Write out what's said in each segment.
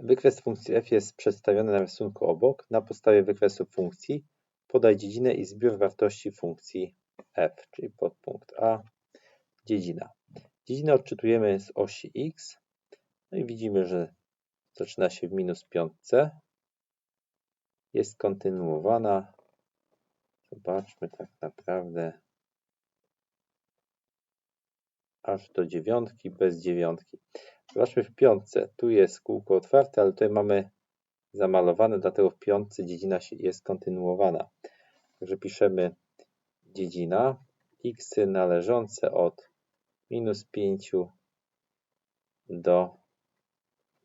Wykres funkcji f jest przedstawiony na rysunku obok. Na podstawie wykresu funkcji podaj dziedzinę i zbiór wartości funkcji f, czyli podpunkt A, dziedzina. Dziedzinę odczytujemy z osi x. No i widzimy, że zaczyna się w minus piątce. Jest kontynuowana. Zobaczmy tak naprawdę aż do dziewiątki bez dziewiątki. Zobaczmy w piątce. Tu jest kółko otwarte, ale tutaj mamy zamalowane, dlatego w piątce dziedzina jest kontynuowana. Także piszemy dziedzina x należące od minus 5 do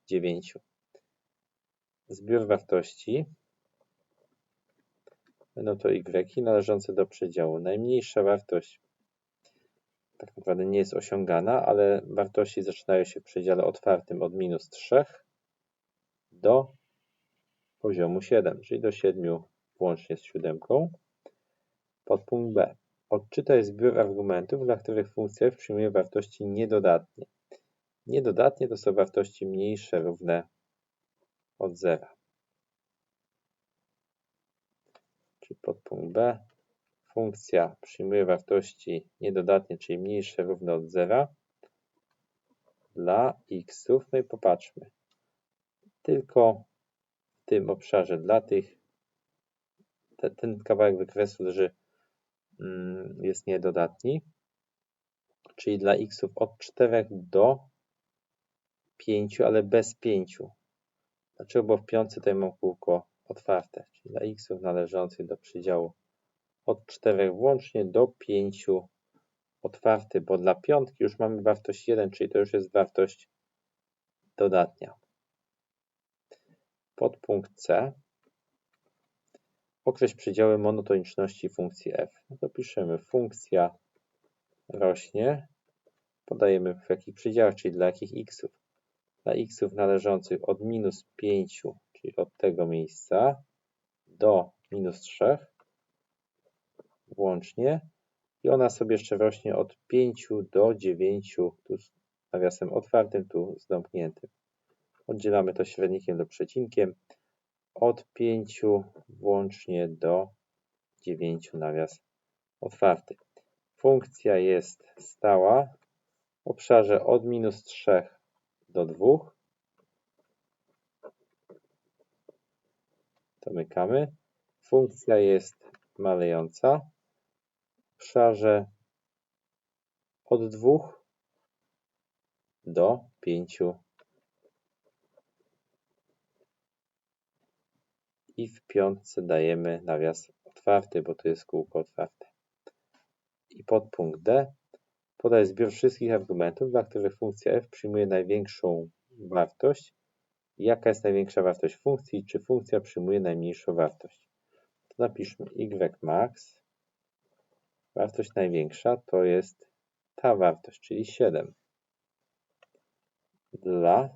9. Zbiór wartości będą to y należące do przedziału. Najmniejsza wartość tak naprawdę nie jest osiągana, ale wartości zaczynają się w przedziale otwartym od minus 3 do poziomu 7, czyli do 7 włącznie z siódemką. Podpunkt B. Odczytaj zbiór argumentów, dla których funkcja f przyjmuje wartości niedodatnie. Niedodatnie to są wartości mniejsze równe od zera. Czyli podpunkt B. Funkcja przyjmuje wartości niedodatnie, czyli mniejsze równe od zera dla xów. No i popatrzmy. Tylko w tym obszarze dla tych te, ten kawałek wykresu leży mm, jest niedodatni, czyli dla xów od 4 do 5, ale bez 5. Dlaczego? Bo w piątce tutaj mam kółko otwarte, czyli dla xów należących do przedziału od 4 włącznie do 5 otwarty, bo dla piątki już mamy wartość 1, czyli to już jest wartość dodatnia. Podpunkt C. Określ przedziały monotoniczności funkcji f. No to piszemy funkcja rośnie, podajemy w jakich przedziałach, czyli dla jakich xów. Dla xów należących od minus 5, czyli od tego miejsca, do minus 3 włącznie i ona sobie jeszcze rośnie od 5 do 9, tu z nawiasem otwartym, tu z zamkniętym. Oddzielamy to średnikiem do przecinkiem od 5 włącznie do 9 nawias otwarty. Funkcja jest stała w obszarze od minus 3 do 2. Domykamy. Funkcja jest malejąca obszarze od 2 do 5 i w piątce dajemy nawias otwarty, bo to jest kółko otwarte. I podpunkt D podaj zbiór wszystkich argumentów, dla których funkcja f przyjmuje największą wartość. Jaka jest największa wartość funkcji? Czy funkcja przyjmuje najmniejszą wartość? To napiszmy y max Wartość największa to jest ta wartość, czyli 7. Dla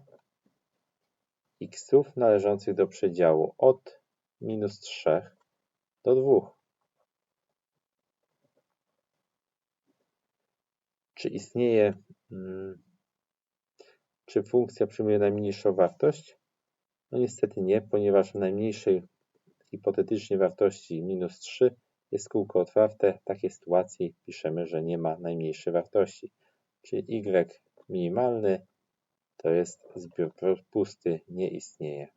xów należących do przedziału od minus 3 do 2. Czy istnieje, hmm, czy funkcja przyjmuje najmniejszą wartość? No niestety nie, ponieważ w najmniejszej hipotetycznie wartości minus 3 jest kółko otwarte, w takiej sytuacji piszemy, że nie ma najmniejszej wartości. Czyli y minimalny to jest zbiór pusty, nie istnieje.